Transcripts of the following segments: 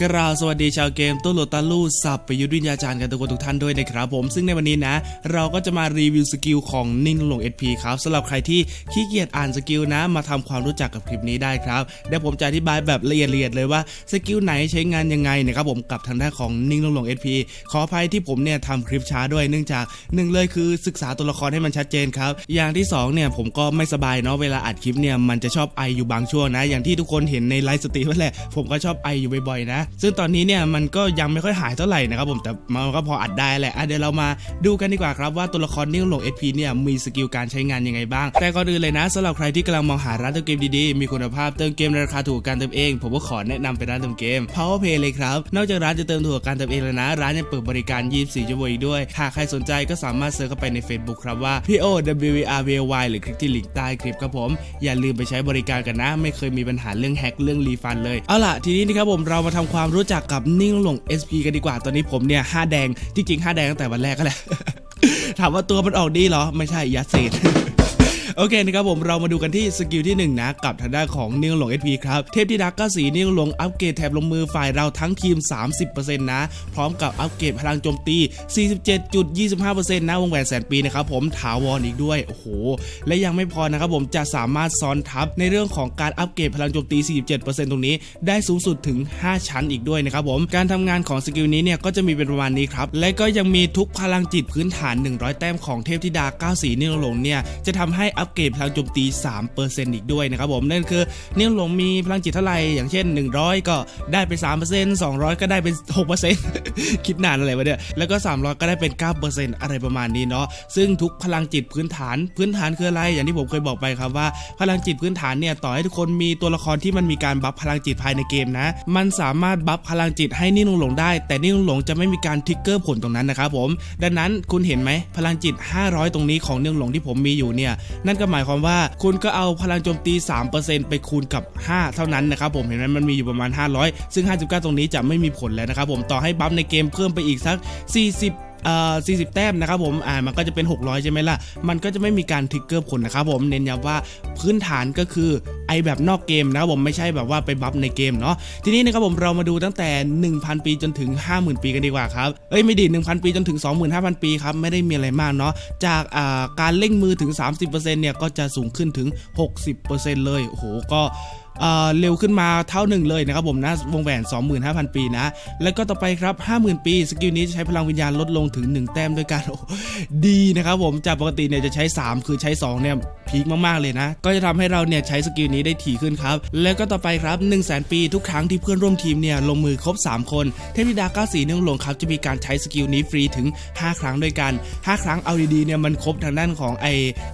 กราสวัสดีชาวเกมตัวโลตาลูสับไปยุทธวิญญาจารย์กันทุกคนทุกท่านด้วยนะครับผมซึ่งในวันนี้นะ เราก็จะมารีวิวสกิลของนิ่งหลง SP ครับสำหรับใครที่ขี้เกียจอ่านสกิลนะ มาทำความรู้จักกับคลิปนี้ได้ครับเดี๋ยวผมจะอธิบายแบบละเอียดเลยว่าสกิลไหนใช้งานยังไงนะครับผมกับทางด้านของนิ่งหลง SP ขออภัยที่ผมเนี่ยทำคลิปช้าด้วยเนื่องจากหนึ่งเลยคือศึกษาตัวละครให้มันชัดเจนครับอย่างที่สองเนี่ยผมก็ไม่สบายเนาะเวลาอัดคลิปเนี่ยมันจะชอบไออยู่บางช่วงนะ อย่างที่ทุกคนเห็นในไลฟ์สตรีมนั่นแหละผมก็ชอบไออยู่บ่อยๆนะซึ่งตอนนี้เนี่ยมันก็ยังไม่ค่อยหายเท่าไหร่นะครับผมแต่มันก็พออัดได้แหละอะเดี๋ยวเรามาดูกันดีกว่าครับว่าตัวละครนิ่งหลง SP เนี่ยมีสกิลการใช้งานยังไงบ้าง แต่ก่อนอื่นเลยนะสำหรับใครที่กำลังมองหาร้านเติมเกมดีๆ มีคุณภาพเติมเกมในราคาถูกการเติมเอง ผมก็ขอแนะนำเป็นร้านเติมเกม Powerplay เลยครับ นอกจากร้านจะเติมถูกการเติมเองแล้วนะ ร้านยังเปิดบริการ 24 ชั่วโมงอีกด้วยหากใครสนใจก็สามารถเซิร์ชเข้าไปใน Facebook ครับว่า P O W R V Y หรือคลิกที่ลิงก์ใต้คลิปครับผม อย่าลืมไปใช้บริการกันนะ ไม่เคยมีปัญหาเรื่องแฮกเรื่องรีฟันเลย เอาล่ะทีนี้นะครับผมเรามาทำความรู้จักกับนิ่งหลง SP กันดีกว่าตอนนี้ผมเนี่ยห้าแดงจริงๆห้าแดงตั้งแต่วันแรกก็แหละถามว่าตัวมันออกดีเหรอ ไม่ใช่ยาเสพ โอเคนะครับผมเรามาดูกันที่สกิลที่1นะกับทางด้านของนิ่งหลง SP ครับเทพธิดาก้าสีนิ่งหลงอัปเกรดแถบลงมือฝ่ายเราทั้งทีม 30%นะพร้อมกับอัปเกรดพลังโจมตี 47.25%นะวงแหวนแสนปีนะครับผมถาวรอีกด้วยโอ้โหและยังไม่พอนะครับผมจะสามารถซ้อนทับในเรื่องของการอัปเกรดพลังโจมตี 47%ตรงนี้ได้สูงสุดถึง 5 ชั้นอีกด้วยนะครับผมการทำงานของสกิลนี้เนี่ยก็จะมีเป็นประมาณนี้ครับและก็ยังมีทุกพลังจิตพื้นฐาน 100 แต้มของเทพธิดาก้าสีนิ่งหลงเนี่ยจะทำให้อัปเกรดพลังโจมตี 3%อีกด้วยนะครับผมนั่นคือนิ่งหลงมีพลังจิตเท่าไหร่อย่างเช่น 100 ก็ได้ไป3% 200 ก็ได้เป็น 6%คิดนานอะไรวะเนี่ยแล้วก็ 300 ก็ได้เป็น 9%อะไรประมาณนี้เนาะซึ่งทุกพลังจิตพื้นฐานพื้นฐานคืออะไร อย่างที่ผมเคยบอกไปครับว่า พลังจิตพื้นฐานเนี่ยต่อให้ทุกคนมีตัวละครที่มันมีการบัฟพลังจิตภายในเกมนะ มันสามารถบัฟพลังจิตให้นิ่งหลงได้ แต่นิ่งหลงจะไม่มีการทิกเกอร์ผลตรงนั้นนะครับผม ดังนั้นคุณเห็นไหมพลังจิต 500 ตรงนี้ของนิ่งหลงที่ผมมีอยู่เนี่ยนั่นก็หมายความว่าคุณก็เอาพลังโจมตี 3%ไปคูณกับ 5 เท่านั้นนะครับผมเห็นไหมมันมีอยู่ประมาณ 500 ซึ่ง 59 ตรงนี้จะไม่มีผลแล้วนะครับผมต่อให้บัฟในเกมเพิ่มไปอีกสัก 40 40 แต้มนะครับผมอ่ามันก็จะเป็น 600 ใช่ไหมล่ะ มันก็จะไม่มีการทิกเกอร์ผลนะครับผมเน้นย้ำว่าพื้นฐานก็คือไอแบบนอกเกมนะครับผมไม่ใช่แบบว่าไปบัฟในเกมเนาะทีนี้นะครับผมเรามาดูตั้งแต่ 1,000 ปีจนถึง 50,000 ปีกันดีกว่าครับเอ้ยไม่ดี1,000 ปีจนถึง 25,000 ปีครับไม่ได้มีอะไรมากเนาะจากอ่าการเล่งมือถึง 30%เนี่ยก็จะสูงขึ้นถึง 60%เลยโอ้โหก็ เเร็วขึ้นมาเท่าหนึ่งเลยนะครับผมนะวงแหวน 25,000 ปีนะ แล้วก็ต่อไปครับ 50,000 ปี สกิลนี้จะใช้พลังวิญญาณลดลงถึง 1 แต้มด้วยกันดีนะครับผมจากปกติเนี่ยจะใช้ 3 คือใช้ 2 เนี่ยพีคมากๆเลยนะ ก็จะทำให้เราเนี่ยใช้สกิลนี้ได้ถี่ขึ้นครับ แล้วก็ต่อไปครับ 1 0 0 0 0 0 ปีทุกครั้งที่เพื่อนร่วมทีมเนี่ยลงมือครบ 3 คน เทพธิดาก้าสีเนื่องหลงครับจะมีการใช้สกิลนี้ฟรีถึง 5 ครั้งด้วยกัน 5 ครั้งเอาดีๆเนี่ยมันครบทางด้านของไอ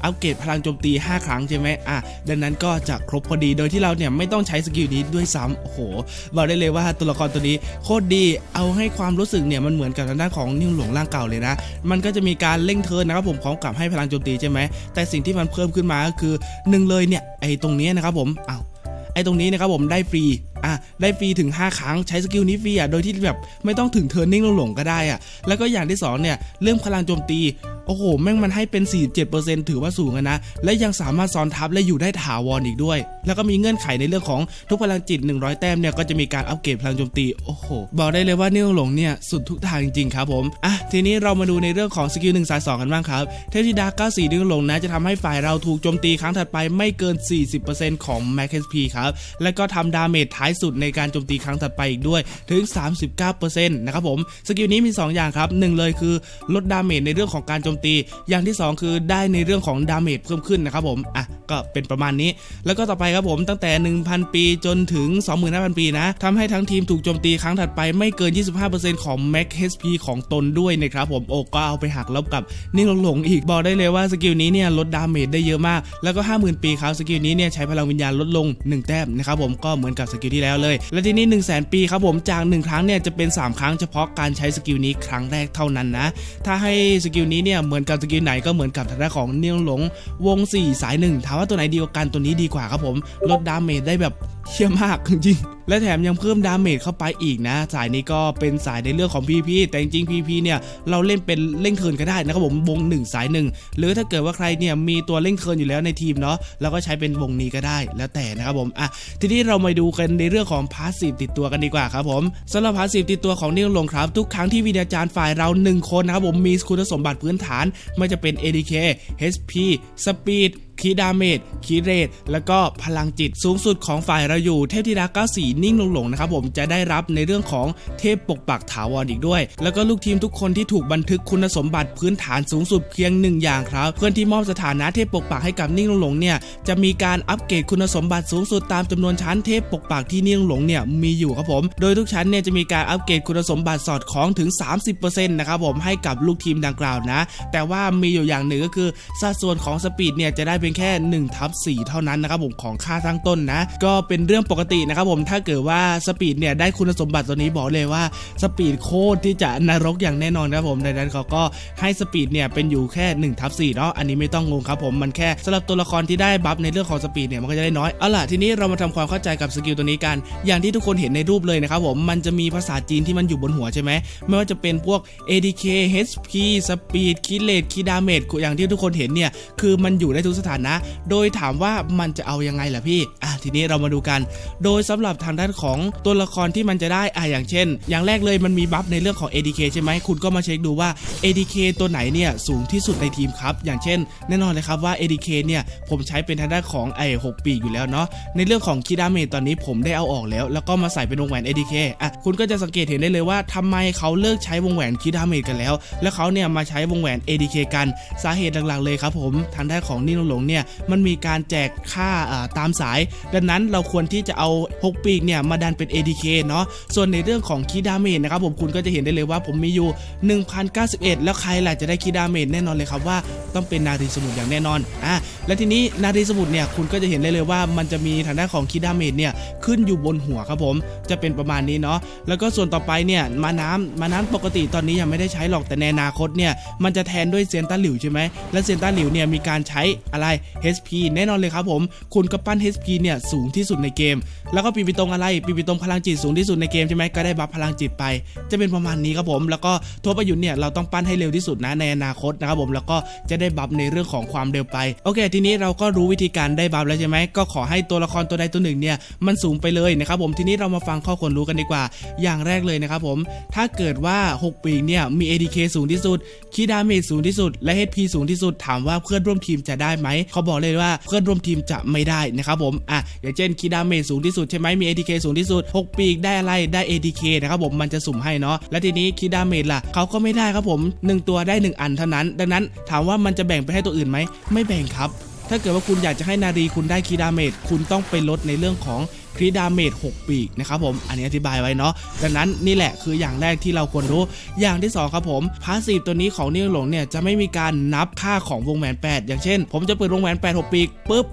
อัปเกรดพลังโจมตี 5 ครั้งใช่ไหมอะดังนั้นก็จะครบพอดีโดยที่เราเนี่ยไม่ต้องใช้สกิลนี้ด้วยซ้ำโอ้โหบอกได้เลยว่าตัวละครตัวนี้โคตรดีเอาให้ความรู้สึกเนี่ยมันเหมือนกับทางด้านของนิ่งหลวงร่างเก่าเลยนะ มันก็จะมีการเล่งเทินนะครับผมของกลับให้พลังโจมตีใช่ไหมแต่สิ่งที่มันเพิ่มขึ้นมาก็คือหนึ่งเลยเนี่ยไอ้ตรงนี้นะครับผมอ้าวไอ้ตรงนี้นะครับผมได้ฟรี อะได้ฟรีถึง 5 ครั้งใช้สกิลนี้ฟรีอะโดยที่แบบไม่ต้องถึงเทิร์นนิ่งหลงก็ได้อะแล้วก็อย่างที่สองเนี่ยเรื่องพลังโจมตีโอ้โหแม่งมันให้เป็น 47%ถือว่าสูงนะ และยังสามารถซ้อนทับและอยู่ได้ถาวรอีกด้วย แล้วก็มีเงื่อนไขในเรื่องของทุกพลังจิต 100 แต้มเนี่ยก็จะมีการอัปเกรดพลังโจมตีโอ้โหบอกได้เลยว่านิ่งหลงเนี่ยสุดทุกทางจริงๆครับผมอะทีนี้เรามาดูในเรื่องของสกิล1สาย2กันบ้างครับเทพธิดาก้าสีนิ่งหลงนะจะทำให้ฝ่ายเราถูกโจมตีครั้งถัดไปไม่เกิน 40%ของ Max HP ครับและก็ทำดาเมจท้ายสุดในการโจมตีครั้งถัดไปอีกด้วยถึง 39%นะครับผมสกิลนี้มี 2 อย่างครับหนึ่งเลยคือลดดาเมจในเรื่องของการโจมตี อย่างที่ 2 คือได้ในเรื่องของดาเมจเพิ่มขึ้นนะครับผมอะก็เป็นประมาณนี้ แล้วก็ต่อไปครับผมตั้งแต่ 1,000 ปีจนถึง 25,000 ปีนะทำให้ทั้งทีมถูกโจมตีครั้งถัดไปไม่เกิน 25%ของ Max HP ของตนด้วยนะครับผมโอ้ก็เอาไปหักลบกับนิ่งหลงๆอีกบอกได้เลยว่าสกิลนี้เนี่ยลดดาเมจได้เยอะมาก แล้วก็ 50,000 ปีครับสกิลนี้เนี่ยใช้พลังวิญญาณลดลง 1 แต้มนะครับผมก็เหมือนกับสกิลที่แล้วเลย และที่นี้1 0 0 0 0 0 ปีครับผมจาก 1 ครั้งเนี่ยจะเป็น 3 ครั้งเฉพาะการใช้สกิลนี้ครั้งแรกเท่านั้นนะ ถ้าให้สกิลนี้เนี่ยเหมือนกับสกิลไหนก็เหมือนกับทางด้านของนิ่งหลงวง 4 สาย1ถามว่าตัวไหนดีกว่ากันตัวนี้ดีกว่าครับผมลดดาเมจได้แบบ เชี่ยมากจริงๆและแถมยังเพิ่มดาเมจเข้าไปอีกนะ สายนี้ก็เป็นสายในเรื่องของ PP แต่จริงๆ PP เนี่ยเราเล่นเป็นเล่งเทิร์นก็ได้นะครับผมวงหนึ่งสายหนึ่งหรือถ้าเกิดว่าใครเนี่ยมีตัวเล่งเทิร์นอยู่แล้วในทีมเนาะเราก็ใช้เป็นวงนี้ก็ได้แล้วแต่นะครับผมอะทีนี้เรามาดูกันในเรื่องของพาสซีฟติดตัวกันดีกว่าครับผมสำหรับพาสซีฟติดตัวของนิ่งลงครับ ทุกครั้งที่วิทยาจารย์ฝ่ายเราหนึ่งคนนะครับผมมีคุณสมบัติพื้นฐานไม่จะเป็น ADK HP Speed คีดาเมจคีเรทแล้วก็พลังจิตสูงสุดของฝ่ายเราอยู่เทพธิดาเก้าสีนิ่งลงหลงนะครับผมจะได้รับในเรื่องของเทพปกปักถาวรอีกด้วย แล้วก็ลูกทีมทุกคนที่ถูกบันทึกคุณสมบัติพื้นฐานสูงสุดเพียงหนึ่งอย่างครับ เพื่อนที่มอบสถานะเทพปกปักให้กับนิ่งลงหลงเนี่ยจะมีการอัปเกรดคุณสมบัติสูงสุดตามจำนวนชั้นเทพปกปักที่นิ่งหลงเนี่ยมีอยู่ครับผม โดยทุกชั้นเนี่ยจะมีการอัปเกรดคุณสมบัติสอดคล้องถึง 30%นะครับผมให้กับลูกทีมดังกล่าวนะ แต่ว่ามีอยู่อย่างหนึ่งก็คือสัดส่วนของสปีดเนี่ยจะได้เปนแค่1ทับ4เท่านั้นนะครับผมของค่าตั้งต้นนะ ก็เป็นเรื่องปกตินะครับผมถ้าเกิดว่าสปีดเนี่ยได้คุณสมบัติตัวนี้บอกเลยว่าสปีดโคตรที่จะนรกอย่างแน่นอนนะครับผมดังนั้นเขาก็ให้สปีดเนี่ยเป็นอยู่แค่1ทับ4เนาะอันนี้ไม่ต้องงงครับผมมันแค่สำหรับตัวละครที่ได้บัฟในเรื่องของสปีดเนี่ยมันก็จะได้น้อยเอาล่ะทีนี้เรามาทำความเข้าใจกับสกิลตัวนี้กัน อย่างที่ทุกคนเห็นในรูปเลยนะครับผมมันจะมีภาษาจีนที่มันอยู่บนหัวใช่ไหมไม่ว่าจะเป็นพวก ADK HP Speed คิเลตคิดาเมจอย่างที่ทุกคนเห็นเนี่ยคือมันอยู่ได้ทุกสถานะ โดยถามว่ามันจะเอายังไงล่ะพี่อะทีนี้เรามาดูกัน โดยสำหรับทางด้านของตัวละครที่มันจะได้อะอย่างเช่น อย่างแรกเลยมันมีบัฟในเรื่องของ ADK ใช่ไหมคุณก็มาเช็คดูว่า ADK ตัวไหนเนี่ยสูงที่สุดในทีมครับ อย่างเช่น แน่นอนเลยครับว่า ADK เนี่ยผมใช้เป็นทางด้านของไอ้6ปีกอยู่แล้วเนาะในเรื่องของคิดาเมจตอนนี้ผมได้เอาออกแล้ว แล้วก็มาใส่เป็นวงแหวน ADK อะคุณก็จะสังเกตเห็นได้เลยว่าทำไมเขาเลิกใช้วงแหวนคิดาเมจกันแล้ว แล้วเขาเนี่ยมาใช้วงแหวน ADK กันสาเหตุหลักๆเลยครับผมทางด้านของนิ่งหลงเนี่ยมันมีการแจกค่าตามสาย ดังนั้นเราควรที่จะเอา6ปีกเนี่ยมาดันเป็น ADK เนาะส่วนในเรื่องของคีดาเมจนะครับผมคุณก็จะเห็นได้เลยว่าผมมีอยู่ 1091 แล้วใครล่ะจะได้คีดาเมจแน่นอนเลยครับว่าต้องเป็นนารีสมุทรอย่างแน่นอนอะและทีนี้นารีสมุทรเนี่ยคุณก็จะเห็นได้เลยว่ามันจะมีทางด้านของคีดาเมจเนี่ยขึ้นอยู่บนหัวครับผมจะเป็นประมาณนี้เนาะแล้วก็ส่วนต่อไปเนี่ยมาน้ำมาน้ำปกติตอนนี้ยังไม่ได้ใช้หรอกแต่ในอนาคตเนี่ยมันจะแทนด้วยเซนต้าหลิวใช่ไหมและเซนต้าหลิวเนี่ยมีการใช้อะไร HP แน่นอนเลยครับผม คุณก็ปั้น HP เนี่ยสูงที่สุดในเกม แล้วก็ปีปิตรงอะไรปีปิตรงพลังจิตสูงที่สุดในเกมใช่ไหมก็ได้บัฟพลังจิตไป จะเป็นประมาณนี้ครับผม แล้วก็ทัวประยุทธ์เนี่ยเราต้องปั้นให้เร็วที่สุดนะในอนาคตนะครับผมแล้วก็จะได้บัฟในเรื่องของความเร็วไปโอเค ทีนี้เราก็รู้วิธีการได้บัฟแล้วใช่ไหมก็ขอให้ตัวละครตัวใดตัวหนึ่งเนี่ยมันสูงไปเลยนะครับผมทีนี้เรามาฟังข้อควรรู้กันดีกว่า อย่างแรกเลยนะครับผมถ้าเกิดว่า 6 ปีกเนี่ยมี ADK สูงที่สุดคีดาเมจสูงที่สุดและ HP สูงที่สุดถามว่าเพื่อนร่วมทีมจะได้ไหมเขาบอกเลยว่าเพื่อนร่วมทีมจะไม่ได้นะครับผมอะอย่างเช่นคีดาเมจสูงที่สุดใช่ไหมมี ATK สูงที่สุด 6 ปีกได้อะไรได้ ATK นะครับผมมันจะสุ่มให้เนาะและทีนี้คีดาเมจล่ะเขาก็ไม่ได้ครับผม 1 ตัวได้ 1 อันเท่านั้น ดังนั้นถามว่ามันจะแบ่งไปให้ตัวอื่นไหมไม่แบ่งครับถ้าเกิดว่าคุณอยากจะให้นารีคุณได้คีดาเมจคุณต้องไปลดในเรื่องของ รีดาเมจ6ปีกนะครับผมอันนี้อธิบายไว้เนาะดังนั้นนี่แหละคืออย่างแรกที่เราควรรู้อย่างที่ 2 ครับผมพาสซีฟตัวนี้ของนิ่งหลงเนี่ยจะไม่มีการนับค่าของวงแหวน 8 อย่างเช่น ผมจะเปิดวงแหวน 8 6 ปีกปุ๊บ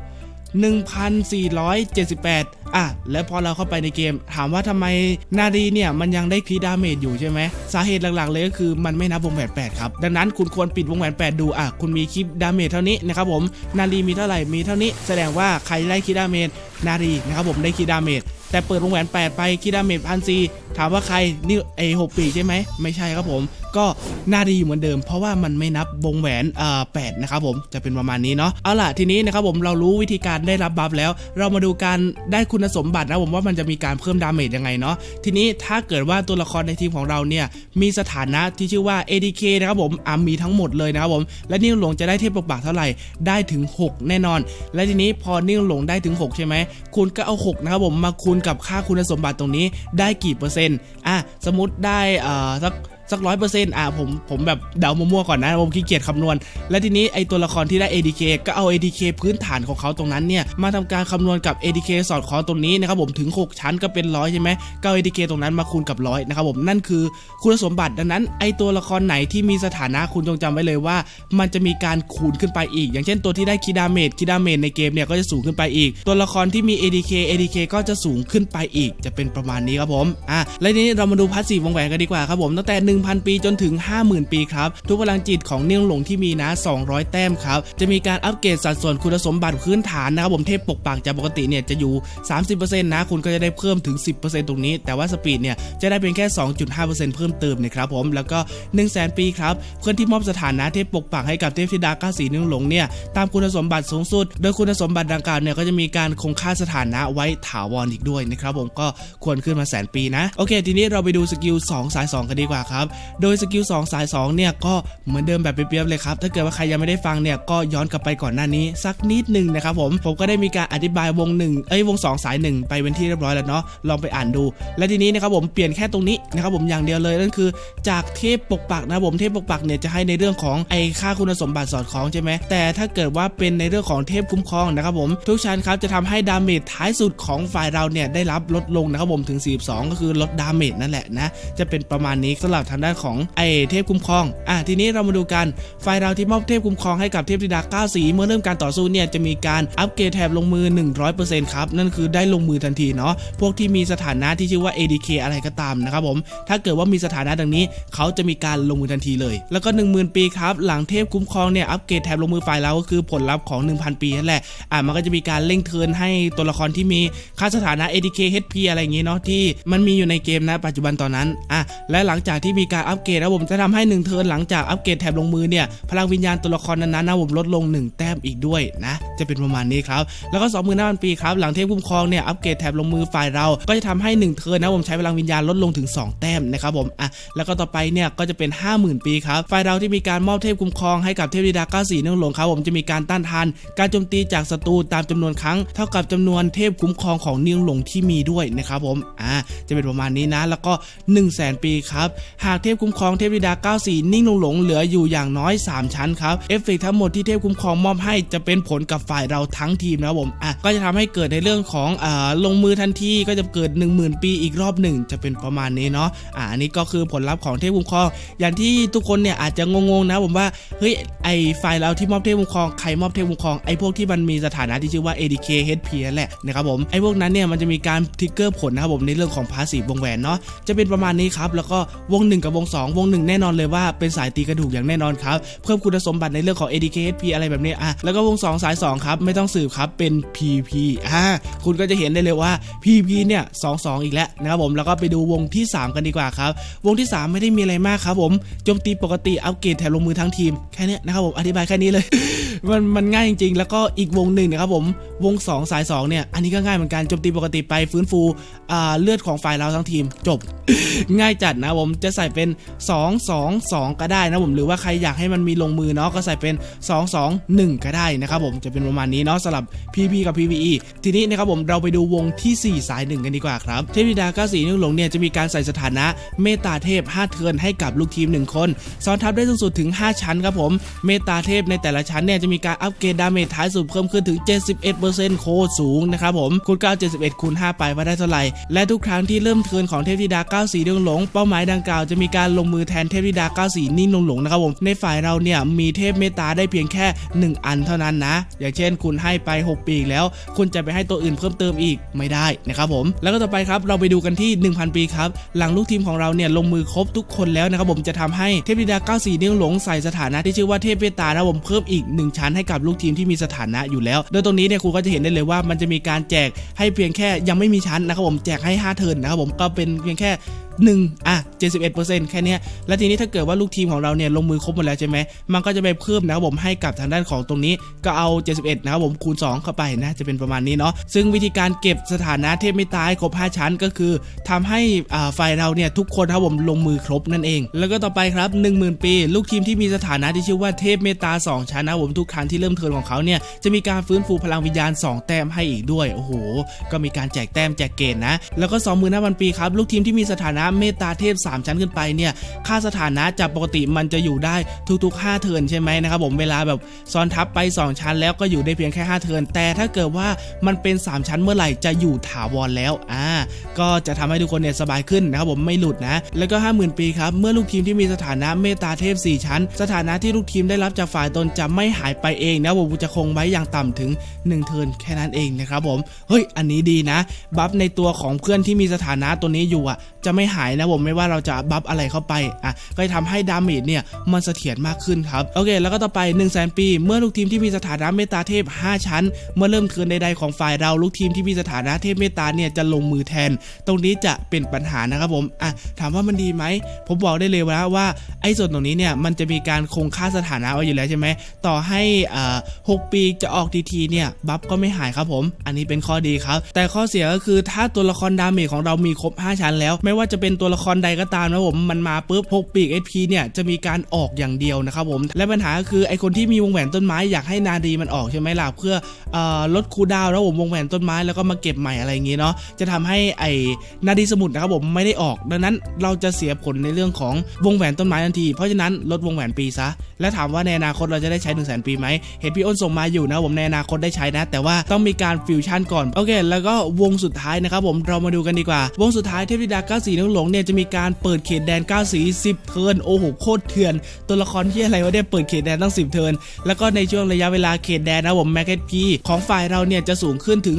1,478อะแล้วพอเราเข้าไปในเกม ถามว่าทำไมนาดีเนี่ยมันยังได้ครีดาเมจอยู่ใช่ไหมสาเหตุหลักๆเลยก็คือมันไม่นับวงแหวน8ครับดังนั้นคุณควรปิดวงแหวน8ดูอะคุณมีคลิปดาเมจเท่านี้นะครับผมนาดีมีเท่าไหร่มีเท่านี้ แสดงว่าใครได้ครีดาเมจนาดีนะครับผมได้ครีดาเมจแต่เปิดวงแหวน 8 ไปครีดาเมจพันซีถามว่าใครนี่ไอหกปีใช่ไหมไม่ใช่ครับผม ก็น่าดีเหมือนเดิม เพราะว่ามันไม่นับวงแหวนเอ่อแปดนะครับผมจะเป็นประมาณนี้เนาะเอาล่ะทีนี้นะครับผมเรารู้วิธีการได้รับบัฟแล้ว เรามาดูการได้คุณณสมบัตินะผมว่ามันจะมีการเพิ่มดาเมจยังไงเนาะทีนี้ถ้าเกิดว่าตัวละครในทีมของเราเนี่ยมีสถานะที่ชื่อว่า ADK นะครับผมอามีทั้งหมดเลยนะครับผมและนิ่งหลงจะได้เทพปกปักเท่าไหร่ได้ถึง 6 แน่นอน และทีนี้พอนิ่งหลงได้ถึง 6 ใช่ไหมคุณก็เอา 6 นะครับผมมาคูณกับค่าคุณสมบัติตรงนี้ได้กี่เปอร์เซ็นต์อะสมมติได้อ่าสัก สักร้อยเปอร์เซ็นต์อะผมผมแบบเดามั่วๆก่อนนะผมขี้เกียจคำนวณ และทีนี้ไอตัวละครที่ได้ ADK ก็เอา ADK พื้นฐานของเขาตรงนั้นเนี่ยมาทำการคำนวณกับ ADK สอดคล้องตรงนี้นะครับผมถึง 6 ชั้นก็เป็นร้อยใช่ไหมก็เอา ADK ตรงนั้นมาคูณกับร้อยนะครับผมนั่นคือคุณสมบัติดังนั้น ไอตัวละครไหนที่มีสถานะคุณจงจำไว้เลยว่า มันจะมีการคูณขึ้นไปอีก อย่างเช่นตัวที่ได้คิดาเมจคิดาเมจในเกมเนี่ยก็จะสูงขึ้นไปอีก ตัวละครที่มี ADK ADK ก็จะสูงขึ้นไปอีก จะเป็นประมาณนี้ครับผมอะและทีนี้เรามาดูพาสซีฟวงแหวนกันดีกว่าครับผมตั้งแต่1,000 ปีจนถึง 50,000 ปีครับ ทุกพลังจิตของเนิ่งหลงที่มีนะ 200 แต้มครับ จะมีการอัปเกรดสัดส่วนคุณสมบัติพื้นฐานนะครับผมเทพปกปักจากปกติเนี่ยจะอยู่ 30%นะคุณก็จะได้เพิ่มถึง 10%ตรงนี้ แต่ว่าสปีดเนี่ยจะได้เป็นแค่ 2.5%เพิ่มเติมนะครับผมแล้วก็1 0 0 0 0แปีครับเพื่อนที่มอบสถานะเทพปกปักให้กับเทพธิดาก้าสีเนิ่งหลงเนี่ยตามคุณสมบัติสูงสุด โดยคุณสมบัติดังกล่าวเนี่ยก็จะมีการคงค่าสถานะไว้ถาวรอีกด้วยนะครับผมก็ควรขึ้นมาแสนปีนะโอเค ทีนี้เราไปดูสกิล2สาย 2 กันดีกว่าครับโดยสกิล2สาย2เนี่ยก็เหมือนเดิมแบบเปรียบๆเลยครับ ถ้าเกิดว่าใครยังไม่ได้ฟังเนี่ยก็ย้อนกลับไปก่อนหน้านี้ สักนิดหนึ่งนะครับผมผมก็ได้มีการอธิบายวงหนึ่งเอ้ยวง 2 สาย 1 ไปเป็นที่เรียบร้อยแล้วเนาะลองไปอ่านดู และทีนี้นะครับผมเปลี่ยนแค่ตรงนี้นะครับผมอย่างเดียวเลยนั่นคือ จากเทพปกปักนะครับผมเทพปกปักเนี่ยจะให้ในเรื่องของไอค่าคุณสมบัติสอดคล้องใช่ไหมแต่ถ้าเกิดว่าเป็นในเรื่องของเทพคุ้มครองนะครับผมทุกชั้นครับจะทำให้ดาเมจท้ายสุดของฝ่ายเราเนี่ยได้รับลดลงนะครับผมถึง 42 ก็คือลดดาเมจนั่นแหละนะจะเป็นประมาณนี้สำหรับทางด้านของไอเทพคุ้มครองอะทีนี้เรามาดูกันฝ่ายเราที่มอบเทพคุ้มครองให้กับเทพธิดา9สีเมื่อเริ่มการต่อสู้เนี่ยจะมีการอัปเกรดแถบลงมือ 100%ครับนั่นคือได้ลงมือทันทีเนาะพวกที่มีสถานะที่ชื่อว่า ADK อะไรก็ตามนะครับผมถ้าเกิดว่ามีสถานะดังนี้ เขาจะมีการลงมือทันทีเลย แล้วก็ 10,000 ปีครับหลังเทพคุ้มครองเนี่ยอัปเกรดแถบลงมือฝ่ายเราก็คือผลลัพธ์ของ 1,000 ปีนั่นแหละอะมันก็จะมีการเร่งเทินให้ตัวละครที่มีค่าสถานะ ADK HP อะไรอย่างงี้เนาะที่มันมีอยู่ในเกมนะปัจจุบันตอนนั้นอะและหลังจากที่มีการอัปเกรดนะผมจะทำให้ 1 เทิร์นหลังจากอัปเกรดแถบลงมือเนี่ยพลังวิญญาณตัวละครนั้นๆนะผมลดลง 1 แต้มอีกด้วยนะจะเป็นประมาณนี้ครับแล้วก็25,000ปีครับหลังเทพคุ้มครองเนี่ยอัปเกรดแถบลงมือฝ่ายเราก็จะทำให้ 1 เทิร์นนะผมใช้พลังวิญญาณลดลงถึง 2 แต้มนะครับผมอะแล้วก็ต่อไปเนี่ยก็จะเป็น 50,000 ปีครับฝ่ายเราที่มีการมอบเทพคุ้มครองให้กับเทพธิดา94เนื่องหลงครับผมจะมีการต้านทาน การโจมตีจากศัตรูตามจำนวนครั้ง เท่ากับจำนวนเทพคุ้มครองของเนื่องหลงที่มีด้วยนะครับผมอ่าจะเป็นประมาณนี้นะ แล้วก็ 1 0 0 0 0แปีครับหากเทพคุ้มครองเทพธิดา 94 นิ่งหลงหลงเหลืออยู่อย่างน้อย 3 ชั้นครับเอฟเฟกต์ทั้งหมดที่เทพคุ้มครองมอบให้จะเป็นผลกับฝ่ายเราทั้งทีมนะผมอะก็จะทำให้เกิดในเรื่องของอ่าลงมือทันทีก็จะเกิด 10,000 ปีอีกรอบหนึ่งจะเป็นประมาณนี้เนาะอ่าอันนี้ก็คือผลลัพธ์ของเทพคุ้มครองอย่างที่ทุกคนเนี่ยอาจจะงงๆนะผมว่าเฮ้ยไอฝ่ายเราที่มอบเทพคุ้มครองใครมอบเทพคุ้มครองไอพวกที่มันมีสถานะที่ชื่อว่า ADK HP แหละนะครับผมไอพวกนั้นเนี่ยมันจะมีการทริกเกอร์ผลนะครับผมในเรื่องของพาสีวงแหวนเนาะจะเป็นประมาณนี้ครับแล้วก็วง1กับวง 2 วง 1 แน่นอนเลยว่าเป็นสายตีกระดูกอย่างแน่นอนครับเพิ่มคุณสมบัติในเรื่องของ ADK HP อะไรแบบนี้อะแล้วก็วง 2 สาย 2 ครับ ไม่ต้องสืบครับเป็น PP อ่าคุณก็จะเห็นได้เลยว่า PP เนี่ย22อีกแล้วนะครับผมแล้วก็ไปดูวงที่ 3 กันดีกว่าครับ วงที่ 3 ไม่ได้มีอะไรมากครับผมโจมตีปกติอัปเกรดแถบลงมือทั้งทีมแค่นี้นะครับผมอธิบายแค่นี้เลยมันมันง่ายจริงๆ แล้วก็อีกวงหนึ่งนะครับผม วง 2 สาย 2 เนี่ย อันนี้ก็ง่ายเหมือนกันโจมตีปกติไปฟื้นฟูอ่าเลือดของฝ่ายเราทั้งทีมจบ ง่ายจัดนะผมจะใส่เป็น 2 2 2 ก็ได้นะผมหรือว่าใครอยากให้มันมีลงมือเนาะก็ใส่เป็น 2 2 1 ก็ได้นะครับผมจะเป็นประมาณนี้เนาะสำหรับ PP กับ PVE ทีนี้นะครับผมเราไปดูวงที่ 4 สายหนึ่งกันดีกว่าครับเทพธิดา94นิ่งหลงเนี่ยจะมีการใส่สถานะเมตตาเทพ 5 เทิร์นให้กับลูกทีม 1 คนซ้อนทับได้สูงสุดถึง 5 ชั้นครับผมเมตตาเทพในแต่ละชั้นเนี่ยจะมีการอัปเกรดดาเมจท้ายสุดเพิ่มขึ้นถึง 71%โคตรสูงนะครับผมคูณ9 71คูณ5ไปว่าได้เท่าไหร่และทุกครั้งที่เริ่มเทิร์นของเทพธิดา94นิ่งหลงเป้าหมายดังกล่าวจะมีการลงมือแทนเทพธิดา 94 นิ่งหลงนะครับผมในฝ่ายเราเนี่ยมีเทพเมตตาได้เพียงแค่ 1 อันเท่านั้นนะ อย่างเช่นคุณให้ไป 6 ปีกแล้ว คุณจะไปให้ตัวอื่นเพิ่มเติมอีกไม่ได้นะครับผมแล้วก็ต่อไปครับเราไปดูกันที่ 1,000 ปีครับหลังลูกทีมของเราเนี่ยลงมือครบทุกคนแล้วนะครับผมจะทำให้เทพธิดา 94 นิ่งหลงใส่สถานะที่ชื่อว่าเทพเมตตานะผมเพิ่มอีก 1 ชั้นให้กับลูกทีมที่มีสถานะอยู่แล้ว โดยตรงนี้เนี่ยคุณก็จะเห็นได้เลยว่ามันจะมีการแจกให้เพียงแค่ยังไม่มีชั้นนะครับผมแจกให้ 5 เทิร์นนะครับผมก็เป็นเพียงแค่ 1อะ71%แค่นี้แล้วทีนี้ถ้าเกิดว่าลูกทีมของเราเนี่ยลงมือครบหมดแล้วใช่ไหมมันก็จะไปเพิ่มนะครับผมให้กับทางด้านของตรงนี้ก็เอา 71 นะครับผมคูณ 2 เข้าไปนะจะเป็นประมาณนี้เนาะซึ่งวิธีการเก็บสถานะเทพไม่ตายครบ 5 ชั้นก็คือทำให้อ่าฝ่ายเราเนี่ยทุกคนนะครับผมลงมือครบนั่นเอง แล้วก็ต่อไปครับ 10,000 ปี ลูกทีมที่มีสถานะที่ชื่อว่าเทพเมตตา 2 ชั้นนะผมทุกครั้งที่เริ่มเทิร์นของเขาเนี่ยจะมีการฟื้นฟูพลังวิญญาณ 2 แต้มให้อีกด้วยโอ้โหก็มีการแจกแต้มแจกเกณฑ์นะแล้วก็ 25,000 ปีครับลูกทีมที่มีสถานะเมตตาเทพ 3 ชั้นขึ้นไปเนี่ยค่าสถานะจากปกติมันจะอยู่ได้ทุกๆ 5 เทิร์นใช่ไหมนะครับผมเวลาแบบซ้อนทับไป 2 ชั้นแล้วก็อยู่ได้เพียงแค่ 5 เทิร์นแต่ถ้าเกิดว่ามันเป็น 3 ชั้นเมื่อไหร่จะอยู่ถาวรแล้วอ่าก็จะทำให้ทุกคนเนี่ยสบายขึ้นนะครับผมไม่หลุดนะ แล้วก็ 50,000 ปีครับเมื่อลูกทีมที่มีสถานะเมตตาเทพ 4 ชั้น สถานะที่ลูกทีมได้รับจากฝ่ายตนจะไม่หายไปเองนะผมจะคงไว้อย่างต่ำถึง 1 เทิร์นแค่นั้นเองนะครับผมเฮ้ยอันนี้ดีนะ บัฟในตัวของเพื่อนที่มีสถานะตัวนี้อยู่อะจะไม่หายนะผมไม่ว่าเราจะบัฟอะไรเข้าไปอะก็จะทำให้ดาเมจเนี่ยมันเสถียรมากขึ้นครับโอเค แล้วก็ต่อไป1 0 0 0 0แสนปีเมื่อลูกทีมที่มีสถานะเมตตาเทพ 5 ชั้น เมื่อเริ่มเทิร์นใดๆของฝ่ายเราลูกทีมที่มีสถานะเทพเมตตาเนี่ยจะลงมือแทน ตรงนี้จะเป็นปัญหานะครับผมอะถามว่ามันดีไหมผมบอกได้เลยว่าว่าไอ้ส่วนตรงนี้เนี่ยมันจะมีการคงค่าสถานะไว้อยู่แล้วใช่ไหมต่อให้อ่าหกปีจะออกทีทีเนี่ยบัฟก็ไม่หายครับผม อันนี้เป็นข้อดีครับ แต่ข้อเสียก็คือถ้าตัวละครดาเมจของเรามีครบ 5 ชั้นแล้ว ไม่ว่าจะเป็นตัวละครใดก็ตามนะผมมันมาปุ๊บ6ปีก SP เนี่ยจะมีการออกอย่างเดียวนะครับผมและปัญหาก็คือไอคนที่มีวงแหวนต้นไม้อยากให้นาดีมันออกใช่ไหมล่ะเพื่ออลดคูดาวแล้วผมวงแหวนต้นไม้แล้วก็มาเก็บใหม่อะไรอย่างงี้เนาะจะทำให้ไอนาดีสมุดนะครับผมไม่ได้ออก ดังนั้นเราจะเสียผลในเรื่องของวงแหวนต้นไม้ทันที เพราะฉะนั้นลดวงแหวนปีซะและถามว่าในอนาคตเราจะได้ใช้1นึ่งแสนปีไหมเห็นพี่อ้นส่งมาอยู่นะผมในอนาคตได้ใช้นะ แต่ว่าต้องมีการฟิวชั่นก่อนโอเค แล้วก็วงสุดท้ายนะครับผมเรามาดูกันดีกว่า วงสุดท้ายเทพธิดา9สีน้องหลงเนี่ยจะมีการเปิดเขตแดน 9 สี 10 เทินโอ้โหโคตรเถื่อน ตัวละครที่อะไรวะเนี่ยเปิดเขตแดนตั้ง 10 เทินแล้วก็ในช่วงระยะเวลาเขตแดนนะผมแมกเก็ตพีของฝ่ายเราเนี่ยจะสูงขึ้นถึง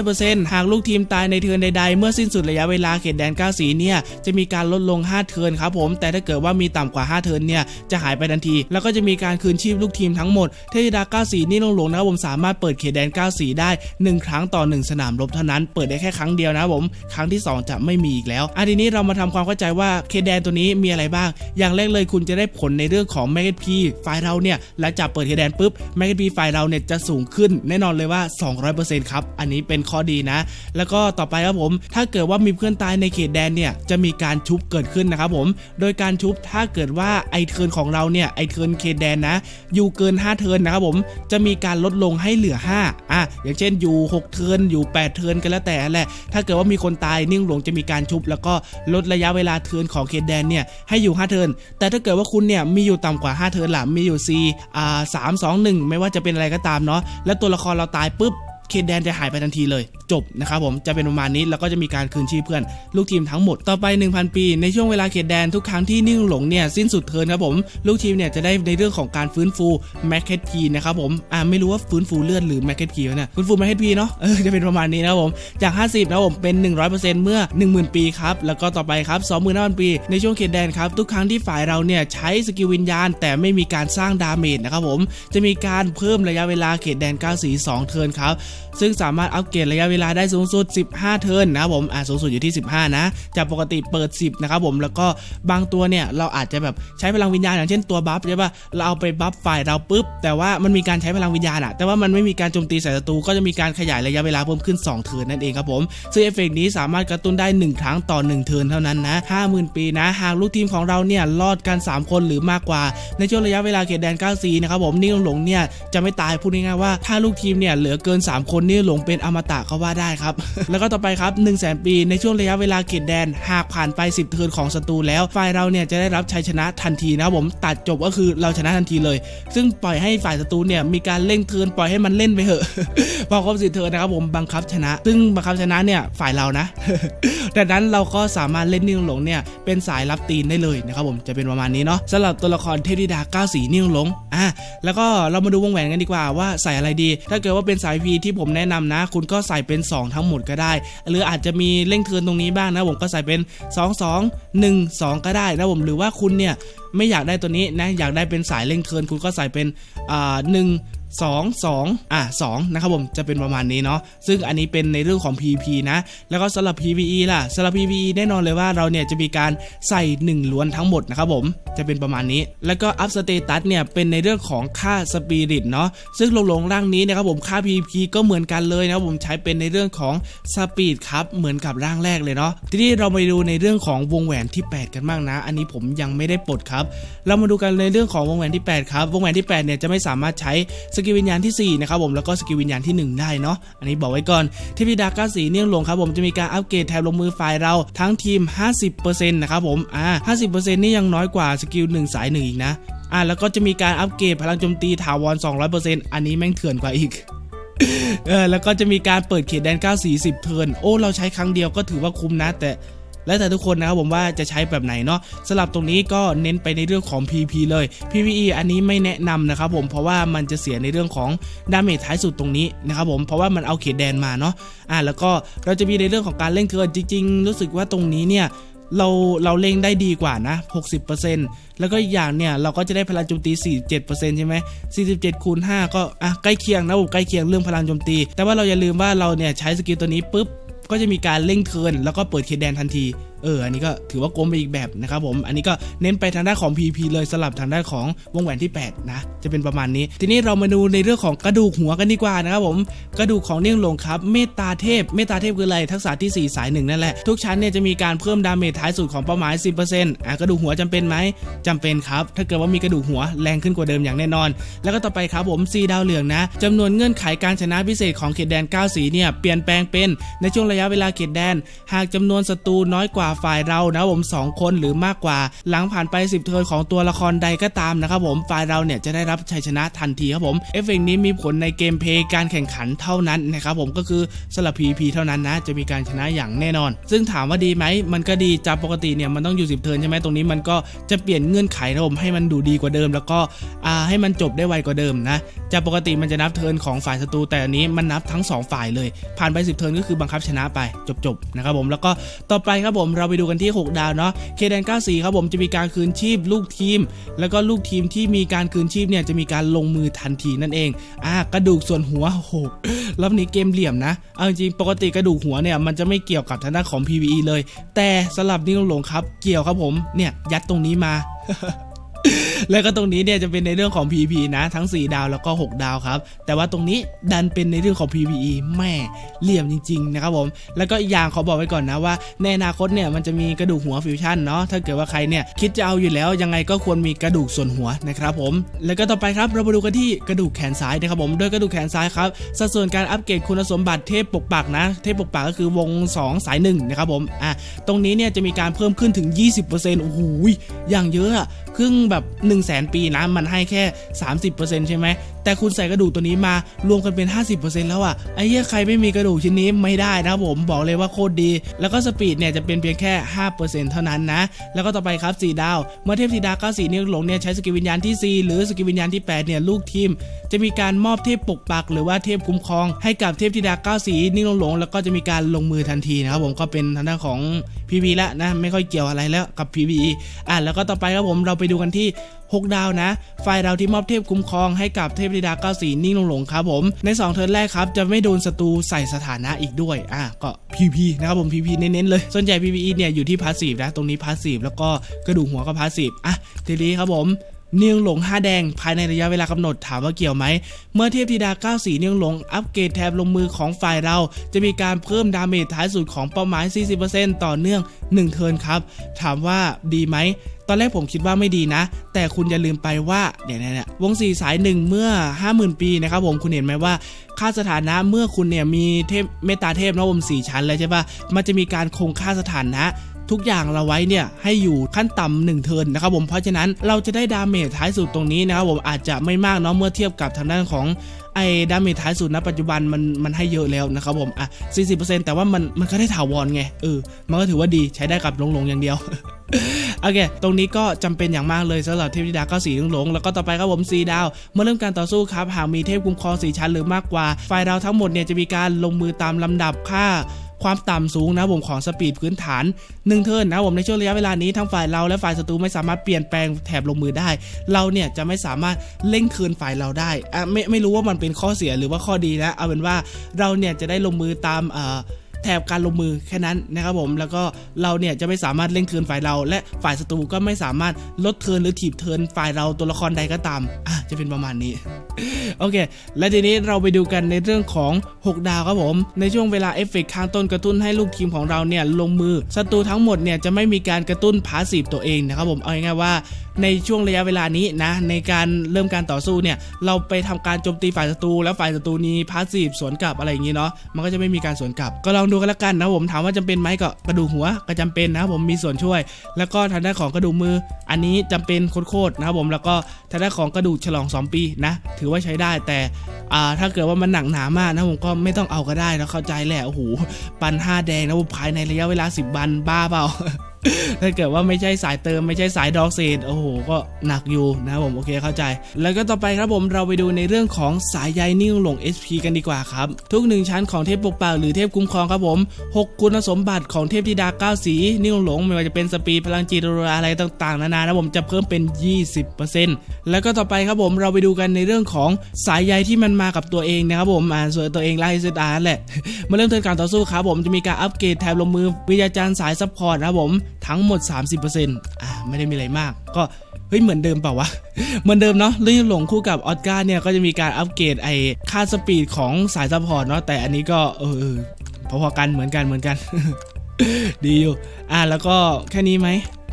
200%หากลูกทีมตายในเทินใด ๆ เมื่อสิ้นสุดระยะเวลาเขตแดน 9 สีเนี่ยจะมีการลดลง 5 เทินครับผม แต่ถ้าเกิดว่ามีต่ำกว่า 5 เทินเนี่ยจะหายไปทันที แล้วก็จะมีการคืนชีพลูกทีมทั้งหมดเทธิดา 9 สีนี่ลงหลงนะผมสามารถเปิดเขตแดน 9 สีได้ 1 ครั้งต่อ 1 สนามรบเท่านั้น เปิดได้แค่ครั้งเดียวนะผม ครั้งที่ 2 จะไม่มีอีกแล้วอันทีนี้เรามาทำความเข้าใจว่าเขตแดนตัวนี้มีอะไรบ้าง อย่างแรกเลยคุณจะได้ผลในเรื่องของแมกเกพีไฟล์เราเนี่ยหลังจากเปิดเขตแดนปุ๊บแมกเกพีไฟล์เราเนี่ยจะสูงขึ้นแน่นอนเลยว่า 200%ครับ อันนี้เป็นข้อดีนะ แล้วก็ต่อไปครับผม ถ้าเกิดว่ามีเพื่อนตายในเขตแดนเนี่ยจะมีการชุบเกิดขึ้นนะครับผม โดยการชุบถ้าเกิดว่าไอเทิร์นของเราเนี่ยไอเทิร์นเขตแดนนะอยู่เกิน 5 เทิร์นนะครับผมจะมีการลดลงให้เหลือ 5 อะอย่างเช่นอยู่ 6 เทิร์นอยู่ 8 เทิร์นกันแล้วแต่แหละ ถ้าเกิดว่ามีคนตายนิ่งหลงจะมีการชุบแล้วก็ลดระยะเวลาเทิร์นของเขตแดนเนี่ยให้อยู่ 5 เทิร์นแต่ถ้าเกิดว่าคุณเนี่ยมีอยู่ต่ำกว่า 5 เทิร์นล่ะมีอยู่ C อ่า3 2 1ไม่ว่าจะเป็นอะไรก็ตามเนาะแล้วตัวละครเราตายปุ๊บ เขตแดนจะหายไปทันทีเลย จบนะครับผมจะเป็นประมาณนี้แล้วก็จะมีการคืนชีพเพื่อน ลูกทีมทั้งหมดต่อไป 1,000 ปี ในช่วงเวลาเขตแดนทุกครั้งที่นิ่งหลงเนี่ยสิ้นสุดเทินครับผม ลูกทีมเนี่ยจะได้ในเรื่องของการฟื้นฟูแมคเคทพีนะครับผมอ่าไม่รู้ว่าฟื้นฟูเลือดหรือแมคเคทพีวะเนี่ยฟื้นฟูแมคเคทพีเนาะเออจะเป็นประมาณนี้นะครับผมจาก 50นะครับผมเป็น 100%เมื่อ 10,000 ปีครับแล้วก็ต่อไปครับ25,000 ปี ในช่วงเขตแดนครับทุกครั้งที่ฝ่ายเราเนี่ยใช้สกิลวิญญาณ แต่ไม่มีการสร้างดาเมจนะครับผมจะมีการเพิ่มระยะเวลาเขตแดน 9 สี 2 เทิร์นครับซึ่งสามารถอัปเกรดระยะเวลาได้สูงสุด 15 เทิร์นนะครับผมอ่าสูงสุดอยู่ที่ 15 นะจากปกติเปิด 10 นะครับผมแล้วก็บางตัวเนี่ยเราอาจจะแบบใช้พลังวิญญาณอย่างเช่นตัวบัฟใช่ปะเราเอาไปบัฟฝ่ายเราปุ๊บ แต่ว่ามันมีการใช้พลังวิญญาณอะแต่ว่ามันไม่มีการโจมตีใส่ศัตรูก็จะมีการขยายระยะเวลาเพิ่มขึ้น 2 เทิร์นนั่นเองครับผมซึ่งเอฟเฟกต์นี้สามารถกระตุ้นได้ 1 ครั้งต่อ 1 เทิร์นเท่านั้นนะ50,000 ปีนะหากลูกทีมของเราเนี่ยรอดกัน 3 คนหรือมากกว่าในช่วงระยะเวลาเขตแดน9สีนะครับผมนิ่งหลงเนี่ยจะไม่ตายพูดง่ายๆว่าถ้าลูกทีมเนี่ยเหลือเกิน 3คนนี่หลงเป็นอมตะเขาว่าได้ครับ แล้วก็ต่อไปครับ1 0 0 0 0แปี ในช่วงระยะเวลาเขตแดน หากผ่านไป 10 เทิร์นของศัตรูแล้วฝ่ายเราเนี่ยจะได้รับชัยชนะทันทีนะครับผมตัดจบก็คือเราชนะทันทีเลย ซึ่งปล่อยให้ฝ่ายศัตรูเนี่ยมีการเล่งเทิร์นปล่อยให้มันเล่นไปเถอะพอครบสิเทิร์นนะครับผมบังคับชนะ ซึ่งบังคับชนะเนี่ยฝ่ายเรานะดังนั้นเราก็สามารถเล่นนิ่งหลงเนี่ยเป็นสายรับตีนได้เลยนะครับผมจะเป็นประมาณนี้เนาะสำหรับตัวละครเทพธิดาเก้าสีนิ่งหลงอะแล้วก็เรามาดูวงแหวนกันดีกว่าว่าใส่อะไรดี ถ้าเกิดว่าเป็นสายพีที่ผมแนะนำนะ คุณก็ใส่เป็น 2 ทั้งหมดก็ได้ หรืออาจจะมีเร่งเทินตรงนี้บ้างนะผมก็ใส่เป็น 2 2 1 2 ก็ได้นะผมหรือว่าคุณเนี่ยไม่อยากได้ตัวนี้นะอยากได้เป็นสายเร่งเทินคุณก็ใส่เป็นอ่าหนึ่ง 2 2อะ2นะครับผมจะเป็นประมาณนี้เนาะซึ่งอันนี้เป็นในเรื่องของ PVP นะ แล้วก็สำหรับ PVE ล่ะสำหรับ PVE แน่นอนเลยว่าเราเนี่ยจะมีการใส่ 1 ล้วนทั้งหมดนะครับผมจะเป็นประมาณนี้ แล้วก็อัพสเตตัสเนี่ยเป็นในเรื่องของค่าสปิริตเนาะซึ่งลงลงร่างนี้นะครับผมค่า PVP ก็เหมือนกันเลยนะครับผมใช้เป็นในเรื่องของสปีดครับเหมือนกับร่างแรกเลยเนาะทีนี้เราไปดูในเรื่องของวงแหวนที่ 8 กันบ้างนะ อันนี้ผมยังไม่ได้ปลดครับ เรามาดูกันในเรื่องของวงแหวนที่ 8 ครับ วงแหวนที่ 8 เนี่ยจะไม่สามารถใช้สกิลวิญญาณที่4นะครับผมแล้วก็สกิลวิญญาณที่ 1 ได้เนาะอันนี้บอกไว้ก่อนเทพธิดาก้าสีเนื่องหลงครับผมจะมีการอัปเกรดแถบลงมือฝ่ายเราทั้งทีม 50%นะครับผมอ่า50%นี่ยังน้อยกว่าสกิล1สาย1อีกนะอ่าแล้วก็จะมีการอัปเกรดพลังโจมตีถาวร 200%อันนี้แม่งเถื่อนกว่าอีกเออแล้วก็จะมีการเปิดเขตแดน9สี10เทิร์นโอ้เราใช้ครั้งเดียวก็ถือว่าคุ้มนะแต่ แล้วแต่ทุกคนนะครับผมว่าจะใช้แบบไหนเนาะสลับตรงนี้ก็เน้นไปในเรื่องของ PP เลย PVE อันนี้ไม่แนะนำนะครับผมเพราะว่ามันจะเสียในเรื่องของดาเมจท้ายสุดตรงนี้นะครับผมเพราะว่ามันเอาเขตแดนมาเนาะอ่าแล้วก็เราจะมีในเรื่องของการเล่นเทิร์นจริง ๆ รู้สึกว่าตรงนี้เนี่ยเราเราเล็งได้ดีกว่านะ 60%แล้วก็อีกอย่างเนี่ย เราก็จะได้พลังโจมตี 47%ใช่ไหม47คูณ5ก็อะใกล้เคียงนะผมใกล้เคียงเรื่องพลังโจมตี แต่ว่าเราอย่าลืมว่าเราเนี่ยใช้สกิลตัวนี้ปุ๊บ ก็จะมีการเร่งเทินแล้วก็เปิดเคดแดนทันที เอออันนี้ก็ถือว่าโกงไปอีกแบบนะครับผมอันนี้ก็เน้นไปทางด้านของ PP เลยสลับทางด้านของวงแหวนที่ 8 นะ จะเป็นประมาณนี้ ทีนี้เรามาดูในเรื่องของกระดูกหัวกันดีกว่านะครับผมกระดูกของเนี่ยงหลงครับ เมตตาเทพ เมตตาเทพคืออะไรทักษะที่ 4 สายหนึ่งนั่นแหละ ทุกชั้นเนี่ยจะมีการเพิ่มดาเมจท้ายสุดของเป้าหมาย 10%อะกระดูกหัวจำเป็นไหมจำเป็นครับ ถ้าเกิดว่ามีกระดูกหัวแรงขึ้นกว่าเดิมอย่างแน่นอน แล้วก็ต่อไปครับผมซีดาวเหลืองนะจำนวนเงื่อนไขการชนะพิเศษของเขตแดน 9 สีเนี่ยเปลี่ยนแปลงเป็นในช่วงระยะเวลาเขตแดน หากจำนวนศัตรูน้อยกว่าฝ่ายเรานะผม2คนหรือมากกว่า หลังผ่านไป 10 เทิร์นของตัวละครใดก็ตามนะครับผมฝ่ายเราเนี่ยจะได้รับชัยชนะทันทีครับผมเอฟเฟกนี้มีผลในเกมเพลย์การแข่งขันเท่านั้นนะครับผมก็คือสลับ PVP เท่านั้นนะ จะมีการชนะอย่างแน่นอน ซึ่งถามว่าดีไหมมันก็ดีจากปกติเนี่ยมันต้องอยู่ 10 เทิร์นใช่ไหมตรงนี้มันก็จะเปลี่ยนเงื่อนไขนะผมให้มันดูดีกว่าเดิม แล้วก็ให้มันจบได้ไวกว่าเดิมนะจากปกติมันจะนับเทิร์นของฝ่ายศัตรูแต่อันนี้มันนับทั้งสองฝ่ายเลย ผ่านไป 10 เทิร์นก็คือบังคับชนะไปจบๆนะครับผมแล้วก็ต่อไปครับผมเราไปดูกันที่ 6 ดาวเนาะเคแดน94ครับผมจะมีการคืนชีพลูกทีม แล้วก็ลูกทีมที่มีการคืนชีพเนี่ยจะมีการลงมือทันทีนั่นเองอ่ากระดูกส่วนหัวโหรอบนี้เกมเหลี่ยมนะเอาจริงปกติกระดูกหัวเนี่ยมันจะไม่เกี่ยวกับทางด้านของ PVE เลย แต่สลับนิ้วหลงครับเกี่ยวครับผมเนี่ยยัดตรงนี้มา แล้วก็ตรงนี้เนี่ยจะเป็นในเรื่องของ PVP นะทั้ง 4 ดาวแล้วก็ 6 ดาวครับ แต่ว่าตรงนี้ดันเป็นในเรื่องของ PVE แม่เหลี่ยมจริงๆนะครับผม แล้วก็อีกอย่างขอบอกไว้ก่อนนะว่าในอนาคตเนี่ยมันจะมีกระดูกหัวฟิวชั่นเนาะถ้าเกิดว่าใครเนี่ยคิดจะเอาอยู่แล้วยังไงก็ควรมีกระดูกส่วนหัวนะครับผม แล้วก็ต่อไปครับเรามาดูกันที่กระดูกแขนซ้ายนะครับผมโดยกระดูกแขนซ้ายครับสัดส่วนการอัปเกรดคุณสมบัติเทพปกปักนะ เทพปกปักก็คือวง 2 สาย1นะครับผมอะตรงนี้เนี่ยจะมีการเพิ่มขึ้นถึง 20%โอ้โหอย่างเยอะอะครึ่งแบบ 1 0 0 0 0แสนปีนะมันให้แค่ 30%ใช่ไหมแต่คุณใส่กระดูกตัวนี้มารวมกันเป็น 50%แล้วอะไอ้เหี้ยใครไม่มีกระดูกชิ้นนี้ไม่ได้นะผมบอกเลยว่าโคตรดี แล้วก็สปีดเนี่ยจะเป็นเพียงแค่ 5%เท่านั้นนะ แล้วก็ต่อไปครับ4ดาว เมื่อเทพสีดาว94นิ้วหลงเนี่ยใช้สกิลวิญญาณที่ 4 หรือสกิลวิญญาณที่ 8 เนี่ยลูกทีม จะมีการมอบเทพปกปัก หรือว่าเทพคุ้มครอง ให้กับเทพธิดาเก้าสีนิ่งหลงแล้วก็จะมีการลงมือทันทีนะครับผมก็เป็นทางด้านของ PV แล้วนะไม่ค่อยเกี่ยวอะไรแล้วกับ PVE อะแล้วก็ต่อไปครับผมเราไปดูกันที่ 6 ดาวนะ ฝ่ายเราที่มอบเทพคุ้มครองให้กับเทพธิดาเก้าสีนิ่งลงหลงครับผม ใน 2 เทิร์นแรกครับ จะไม่โดนศัตรูใส่สถานะอีกด้วย อะก็พีพีนะครับผมพีพีเน้นๆเลย ส่วนใหญ่พีพีเนี่ยอยู่ที่พาสซีฟนะ ตรงนี้พาสซีฟแล้วก็กระดูกหัวก็พาสซีฟอะทีนี้ครับผม เนียงหลง5แดงภายในระยะเวลากำหนดถามว่าเกี่ยวไหม เมื่อเทพธิดา94เนียงหลงอัปเกรดแถบลงมือของฝ่ายเรา จะมีการเพิ่มดาเมจท้ายสุดของเป้าหมาย 40%ต่อเนื่อง 1 เทิร์นครับ ถามว่าดีไหมตอนแรกผมคิดว่าไม่ดีนะ แต่คุณอย่าลืมไปว่าเนี่ยเนี่ยวงสี่สายหนึ่งเมื่อ 50,000 ปีนะครับผมคุณเห็นไหมว่า ค่าสถานะเมื่อคุณเนี่ยมีเทพเมตตาเทพนะผมสี่ชั้นแล้วใช่ปะมันจะมีการคงค่าสถานะ ทุกอย่างเราไว้เนี่ยให้อยู่ขั้นต่ำหนึ่งเทินนะครับผมเพราะฉะนั้นเราจะได้ดาเมจท้ายสุดตรงนี้นะครับผมอาจจะไม่มากเนาะเมื่อเทียบกับทางด้านของไอ้ดาเมจท้ายสุดณปัจจุบันมันมันให้เยอะแล้วนะครับผมอะ40%แต่ว่ามันมันก็ได้ถาวรไงเออมันก็ถือว่าดีใช้ได้กับหลงๆอย่างเดียวโอเค ตรงนี้ก็จำเป็นอย่างมากเลยสำหรับเทพธิดาก็สีหลงๆแล้วก็ต่อไปครับผมสีดาว เมื่อเริ่มการต่อสู้ครับ หากมีเทพคุ้มครองสีชั้นหรือมากกว่า ฝ่ายเราทั้งหมดเนี่ยจะมีการลงมือตามลำดับค่า ความต่ำสูงนะผมของสปีดพื้นฐาน1เทิร์นนะผมในช่วงระยะเวลานี้ทั้งฝ่ายเราและฝ่ายศัตรูไม่สามารถเปลี่ยนแปลงแถบลงมือได้ เราเนี่ยจะไม่สามารถเล่งคืนฝ่ายเราได้อะไม่ไม่รู้ว่ามันเป็นข้อเสียหรือว่าข้อดีนะเอาเป็นว่าเราเนี่ยจะได้ลงมือตามเอ่อ แถบการลงมือแค่นั้นนะครับผมแล้วก็เราเนี่ยจะไม่สามารถเล่นเทินฝ่ายเรา และฝ่ายศัตรูก็ไม่สามารถลดเทินหรือถีบเทินฝ่ายเราตัวละครใดก็ตามอะจะเป็นประมาณนี้โอเค และทีนี้เราไปดูกันในเรื่องของ 6 ดาวครับผม ในช่วงเวลาเอฟเฟกต์ข้างต้นกระตุ้นให้ลูกทีมของเราเนี่ยลงมือศัตรูทั้งหมดเนี่ยจะไม่มีการกระตุ้นพาสีฟตัวเองนะครับผมเอาง่ายๆว่า ในช่วงระยะเวลานี้นะในการเริ่มการต่อสู้เนี่ยเราไปทำการโจมตีฝ่ายศัตรูแล้วฝ่ายศัตรูนี้พาสซีฟสวนกลับอะไรอย่างนี้เนาะมันก็จะไม่มีการสวนกลับ ก็ลองดูกันละกันนะผมถามว่าจำเป็นไหมก็กระดูกหัวก็จำเป็นนะผมมีส่วนช่วย แล้วก็ทางด้านของกระดูกมือ อันนี้จำเป็นโคตรๆนะครับผมแล้วก็ทางด้านของกระดูกฉลอง 2 ปีนะถือว่าใช้ได้แต่อ่าถ้าเกิดว่ามันหนักหนามากนะผมก็ไม่ต้องเอาก็ได้นะเข้าใจแหละโอ้โหปันห้าแดงนะผมภายในระยะเวลา 10 วันบ้าเปล่า ถ้าเกิดว่าไม่ใช่สายเติมไม่ใช่สายดอกเศษโอ้โหก็หนักอยู่นะผมโอเคเข้าใจ แล้วก็ต่อไปครับผมเราไปดูในเรื่องของสายใยนิ่งหลง SP กันดีกว่าครับ ทุกหนึ่งชั้นของเทพปกปักหรือเทพคุ้มครองครับผม 6 คุณสมบัติของเทพธิดาเก้าสี นิ่งหลงไม่ว่าจะเป็นสปีดพลังจิตอะไรต่างๆ นานานะผมจะเพิ่มเป็น 20%แล้วก็ต่อไปครับผมเราไปดูกันในเรื่องของสายใยที่มันมากับตัวเองนะครับผมอ่าส่วนตัวเองไล่เซตอาร์แหละมาเริ่มเทิร์นการต่อสู้ครับผมจะมีการอัปเกรดแถบลงมือวิทยาจารย์สายซัพพอร์ตนะครับผม ทั้งหมด 30%อ่าไม่ได้มีอะไรมาก ก็เฮ้ยเหมือนเดิมเปล่าวะ เหมือนเดิมเนาะเรื่องหลงคู่กับออสการ์เนี่ยก็จะมีการอัปเกรดไอ้ค่าสปีดของสายซัพพอร์ตเนาะแต่อันนี้ก็เออพอๆกันเหมือนกันเหมือนกัน ดีอยู่ อ่าแล้วก็แค่นี้ไหม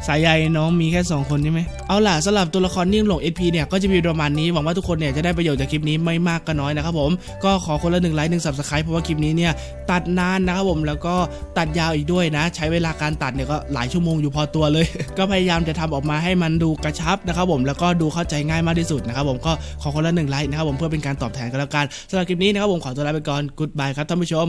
สายใยน้องมีแค่ 2 คนใช่ไหมเอาล่ะสำหรับตัวละครนิ่งหลง SP เนี่ยก็จะมีประมาณนี้หวังว่าทุกคนเนี่ยจะได้ประโยชน์จากคลิปนี้ไม่มากก็น้อยนะครับผมก็ขอคนละหนึ่งไลค์หนึ่งสับสไครป์เพราะว่าคลิปนี้เนี่ยตัดนานนะครับผมแล้วก็ตัดยาวอีกด้วยนะ ใช้เวลาการตัดเนี่ยก็หลายชั่วโมงอยู่พอตัวเลย ก็พยายามจะทำออกมาให้มันดูกระชับนะครับผมแล้วก็ดูเข้าใจง่ายมากที่สุดนะครับผมก็ขอคนละหนึ่งไลค์นะครับผมเพื่อเป็นการตอบแทนกันแล้วกันสำหรับคลิปนี้นะครับผมขอตัวลาไปก่อน goodbye ครับท่านผู้ชม